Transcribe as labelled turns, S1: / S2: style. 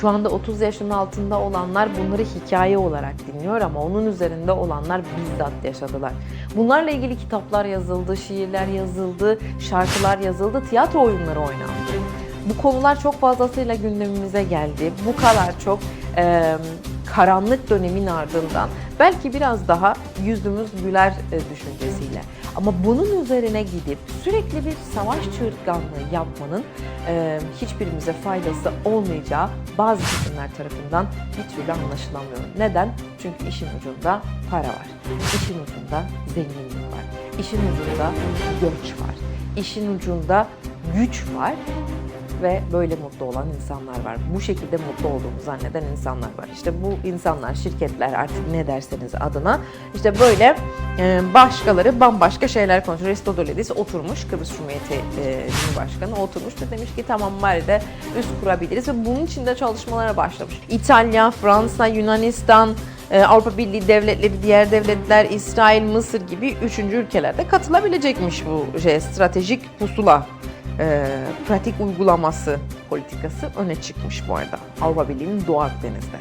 S1: Şu anda 30 yaşın altında olanlar bunları hikaye olarak dinliyor ama onun üzerinde olanlar bizzat yaşadılar. Bunlarla ilgili kitaplar yazıldı, şiirler yazıldı, şarkılar yazıldı, tiyatro oyunları oynandı. Bu konular çok fazlasıyla gündemimize geldi. Bu kadar çok e, karanlık dönemin ardından belki biraz daha yüzümüz güler düşüncesiyle. Ama bunun üzerine gidip sürekli bir savaş çığırtkanlığı yapmanın e, hiçbirimize faydası olmayacağı bazı kesimler tarafından bir türlü anlaşılamıyor. Neden? Çünkü işin ucunda para var. İşin ucunda zenginlik var. İşin ucunda göç var. İşin ucunda güç var ve böyle mutlu olan insanlar var. Bu şekilde mutlu olduğunu zanneden insanlar var. İşte bu insanlar, şirketler artık ne derseniz adına işte böyle e, başkaları bambaşka şeyler konuşuyor. Aristoteles oturmuş, Kıbrıs Cumhuriyeti e, Cumhurbaşkanı oturmuş ve demiş ki tamam Mali'de üst kurabiliriz ve bunun için de çalışmalara başlamış. İtalya, Fransa, Yunanistan, e, Avrupa Birliği devletleri, diğer devletler, İsrail, Mısır gibi üçüncü ülkelerde katılabilecekmiş bu şey, stratejik pusula e, pratik uygulaması politikası öne çıkmış bu arada Avrupa Birliği'nin Doğu Akdeniz'de.